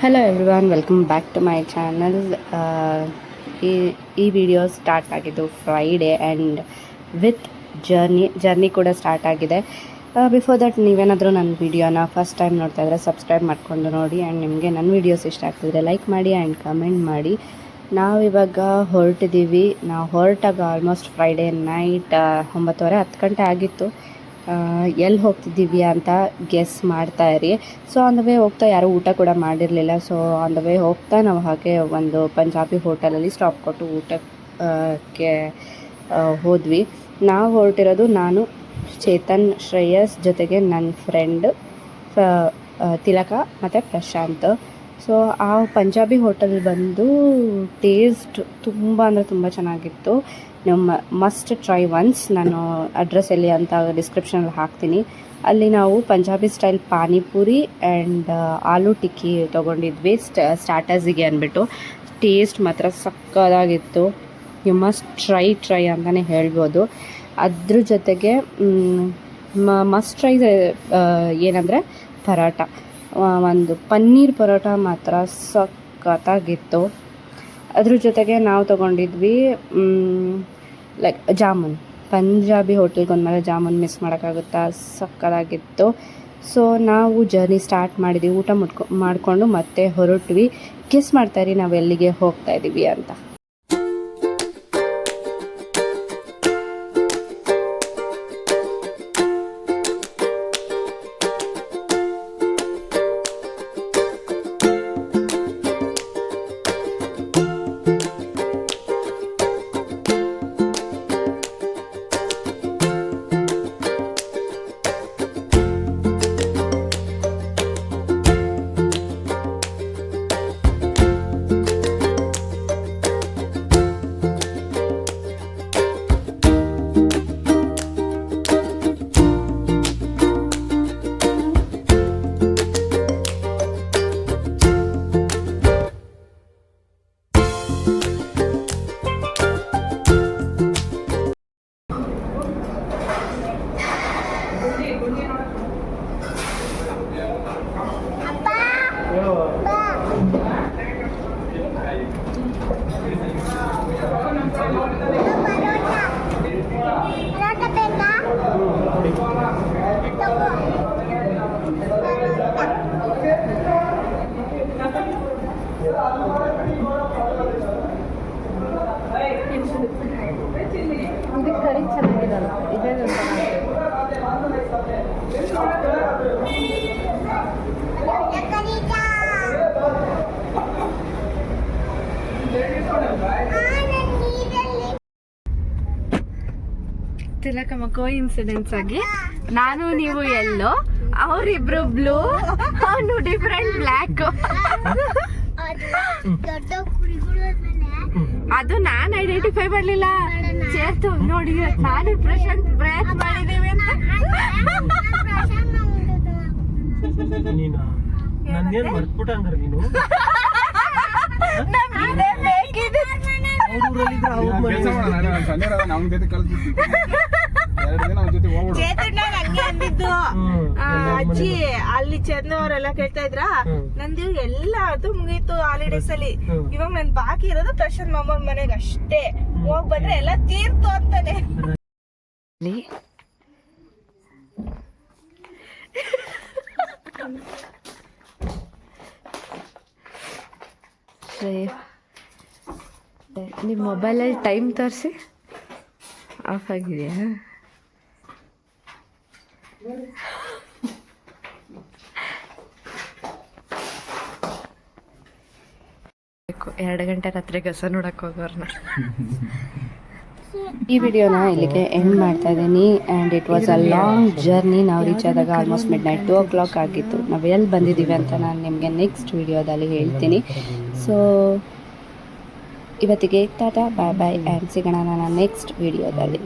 Hello everyone welcome back to my channel ಈ ಈ video start ಆಗಿದ್ದು Friday and with journey journey ಕೂಡ start ಆಗಿದೆ. ಬಿಫೋರ್ ದಟ್ ನೀವೇನಾದರೂ ನನ್ನ ವಿಡಿಯೋನ ಫಸ್ಟ್ ಟೈಮ್ ನೋಡ್ತಾ ಇದ್ದರೆ ಸಬ್ಸ್ಕ್ರೈಬ್ ಮಾಡಿಕೊಂಡು ನೋಡಿ ಆ್ಯಂಡ್ ನಿಮಗೆ ನನ್ನ ವಿಡಿಯೋಸ್ ಇಷ್ಟ ಆಗ್ತಿದ್ರೆ ಲೈಕ್ ಮಾಡಿ ಆ್ಯಂಡ್ ಕಮೆಂಟ್ ಮಾಡಿ. ನಾವಿವಾಗ ಹೊರಟಿದ್ದೀವಿ. ನಾವು ಹೊರಟಾಗ ಆಲ್ಮೋಸ್ಟ್ ಫ್ರೈಡೇ ನೈಟ್ ಒಂಬತ್ತುವರೆ ಹತ್ತು ಗಂಟೆ ಆಗಿತ್ತು. ಎಲ್ಲಿ ಹೋಗ್ತಿದ್ದೀವಿ ಅಂತ ಗೆಸ್ ಮಾಡ್ತಾ ಇರಿ. ಸೊ ಆನ್ ದ ವೇ ಹೋಗ್ತಾ ಯಾರೂ ಊಟ ಕೂಡ ಮಾಡಿರಲಿಲ್ಲ. ಸೊ ಆನ್ ದ ವೇ ಹೋಗ್ತಾ ನಾವು ಹಾಗೆ ಒಂದು ಪಂಜಾಬಿ ಹೋಟೆಲಲ್ಲಿ ಸ್ಟಾಪ್ ಕೊಟ್ಟು ಊಟಕ್ಕೆ ಹೋದ್ವಿ. ನಾವು ಹೊರಟಿರೋದು ನಾನು, ಚೇತನ್, ಶ್ರೇಯಸ್ ಜೊತೆಗೆ ನನ್ನ ಫ್ರೆಂಡ್ ತಿಲಕ ಮತ್ತು ಪ್ರಶಾಂತ್. ಸೊ, ಆ ಪಂಜಾಬಿ ಹೋಟೆಲ್ ಬಂದು ಟೇಸ್ಟ್ ತುಂಬ ಅಂದರೆ ತುಂಬ ಚೆನ್ನಾಗಿತ್ತು. ನಮ್ಮ ಮಸ್ಟ್ ಟ್ರೈ ಒನ್ಸ್ ನಾನು ಅಡ್ರೆಸ್ ಎಲ್ಲಿ ಅಂತ ಡಿಸ್ಕ್ರಿಪ್ಷನಲ್ಲಿ ಹಾಕ್ತೀನಿ. ಅಲ್ಲಿ ನಾವು ಪಂಜಾಬಿ ಸ್ಟೈಲ್ ಪಾನಿಪುರಿ ಆ್ಯಂಡ್ ಆಲೂ ಟಿಕ್ಕಿ ತೊಗೊಂಡಿದ್ವಿ. ಸ್ಟಾರ್ಟರ್ಸಿಗೆ ಅಂದ್ಬಿಟ್ಟು. ಟೇಸ್ಟ್ ಮಾತ್ರ ಸಕ್ಕದಾಗಿತ್ತು. ಯು ಮಸ್ಟ್ ಟ್ರೈ ಟ್ರೈ ಅಂತಲೇ ಹೇಳ್ಬೋದು. ಅದ್ರ ಜೊತೆಗೆ ಮಸ್ಟ್ ಟ್ರೈ ಏನಂದರೆ ಪರೋಟ ಒಂದು ಪನ್ನೀರ್ ಪರೋಟ ಮಾತ್ರ ಸಖತ್ತಾಗಿತ್ತು. ಅದ್ರ ಜೊತೆಗೆ ನಾವು ತೊಗೊಂಡಿದ್ವಿ ಲೈಕ್ ಜಾಮೂನ್. ಪಂಜಾಬಿ ಹೋಟೆಲ್ಗೆ ಒಂದ್ಮೇಲೆ ಜಾಮೂನ್ ಮಿಸ್ ಮಾಡೋಕ್ಕಾಗುತ್ತಾ? ಸಕ್ಕದಾಗಿತ್ತು ಸೊ ನಾವು ಜರ್ನಿ ಸ್ಟಾರ್ಟ್ ಮಾಡಿದ್ವಿ. ಊಟ ಮುಟ್ಕೊ, ಮಾಡಿಕೊಂಡು ಮತ್ತೆ ಹೊರಟ್ವಿ. ಗೆಸ್ ಮಾಡ್ತಾಯಿರಿ ನಾವು ಎಲ್ಲಿಗೆ ಹೋಗ್ತಾ ಇದ್ದೀವಿ ಅಂತ. ಕರಿ ತಿಲಕಮ್ಮ ಕೋ ಇನ್ಸಿಡೆನ್ಸ್ ಆಗಿ ನಾನು ನೀವು ಎಲ್ಲೋ ಅವರಿಬ್ರು ಬ್ಲೂ ಅವನು ಡಿಫ್ರೆಂಟ್ ಬ್ಲ್ಯಾಕ್ ಅದು ನಾನ್ ಕುರಿಗಳು ಅದು ನಾನು ಐಡೆಂಟಿಫೈ ಮಾಡಲಿಲ್ಲ. ಸೇರ್ತು ನೋಡಿ ನಾನು ಪ್ರಶಾಂತ್ ಪ್ರಯತ್ನ ಮಾಡಿದೀವಿ ಅಂತ. ನೀನು? ನನ್ನೇನ್ ಮರ್ತ್ಬಿಟ್ಟ ಹಂಗಾರ ನೀನು? ಜೊತೆ ಎರಡು ದಿನ ಜೊತೆ ಹೋಗ್ಬಿಡು. ಚೇತಣ್ಣ ಅಂದಿದ್ದು. ಅಜ್ಜಿ ಅಲ್ಲಿ ಚಂದ ಅವರೆಲ್ಲ ಕೇಳ್ತಾ ಇದ್ರ? ನಂದಿ ನಂದು ಎಲ್ಲ ಅದು ಮುಗೀತು. ಅಲ್ಲಿ ಇವಾಗ ನನ್ ಬಾಕಿ ಇರೋದು ಪ್ರಶಾಂತ್ ಮಾಮೂರ್ ಮನೆಗೆ ಅಷ್ಟೇ ಹೋಗ್ ಬಂದ್ರೆ ಎಲ್ಲ ತೀರ್ತು ಅಂತಾನೆ. ನಿಮ್ಮ ಮೊಬೈಲಲ್ಲಿ ಟೈಮ್ ತೋರಿಸಿ. ಆಫ್ ಆಗಿದೆಯಾ? ಎರಡು ಗಂಟೆ ರಾತ್ರಿ ಗಸ ನೋಡಕ್ಕೆ ಹೋಗೋರ್ನ. ಈ ವಿಡಿಯೋನ ಇಲ್ಲಿಗೆ ಎಂಡ್ ಮಾಡ್ತಾ ಇದ್ದೀನಿ and it was a long journey ನಾವು ರೀಚ್ ಆದಾಗ almost midnight two o'clock ಆಗಿತ್ತು. ನಾವು ಎಲ್ಲಿ ಬಂದಿದ್ದೀವಿ ಅಂತ ನಾನು ನಿಮಗೆ ನೆಕ್ಸ್ಟ್ ವಿಡಿಯೋದಲ್ಲಿ ಹೇಳ್ತೀನಿ. ಸೊ ಇವತ್ತಿಗೆ ಟಾಟಾ ಬಾಯ್ ಬಾಯ್ ಆ್ಯಂಡ್ ಸಿಗೋಣ ನಾನು ನೆಕ್ಸ್ಟ್ ವಿಡಿಯೋದಲ್ಲಿ.